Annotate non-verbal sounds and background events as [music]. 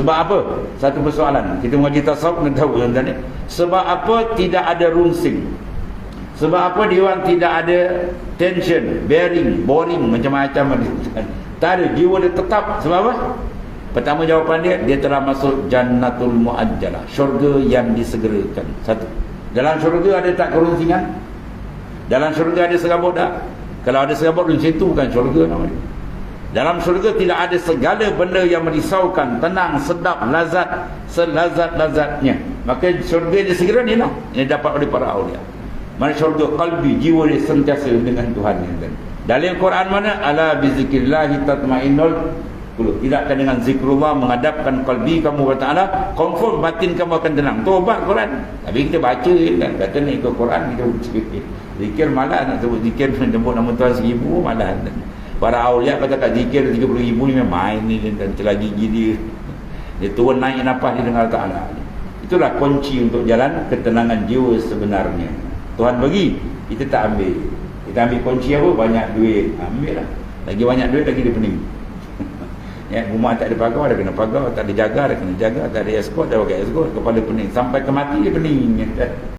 Sebab apa? Satu persoalan. Kita mengaji tasawuf kena tahu tuan-tuan ni. Sebab apa tidak ada runsing? Sebab apa orang tidak ada tension, bearing, boring macam-macam Tak ada jiwa dia tetap. Sebab apa? Pertama jawapan dia, dia telah masuk jannatul muajjalah, syurga yang disegerakan. Satu. Dalam syurga ada tak kerunsingan? Dalam syurga ada serabut tak? Kalau ada serabut di situ bukan syurga nama dia. Dalam syurga tidak ada segala benda yang merisaukan, tenang, sedap, lazat, selazat-lazatnya. Maka syurga dia segera ni lah. Ini dapat oleh para awliya. Mana syurga kalbi, jiwa dia sentiasa dengan Tuhan. Dalam Quran mana? Ala bizikrillahi tatma'innul qulub. Tidakkan dengan zikrullah menghadapkan kalbi kamu kepada Allah, confirm batin kamu akan tenang. Tobat Quran. Tapi kita baca kan, kata ni ikut Quran kita zikir. Zikir malas nak sebut zikir [laughs] sebut nama Tuhan seribu malas. Para awliya kata kat zikir 30 ribu ni main ni dan celah gigi dia. Dia turun naik nafas dia Allah Ta'ala. Itulah kunci untuk jalan ketenangan jiwa sebenarnya. Tuhan bagi, kita tak ambil. Kita ambil kunci apa? Banyak duit. Ambil lah. Lagi banyak duit, lagi dia pening. [laughs] ya, rumah tak ada pagar, ada kena pagar. Tak ada jaga, ada kena jaga. Tak ada escort, ada pakai escort. Kepala pening. Sampai ke mati dia pening. [laughs]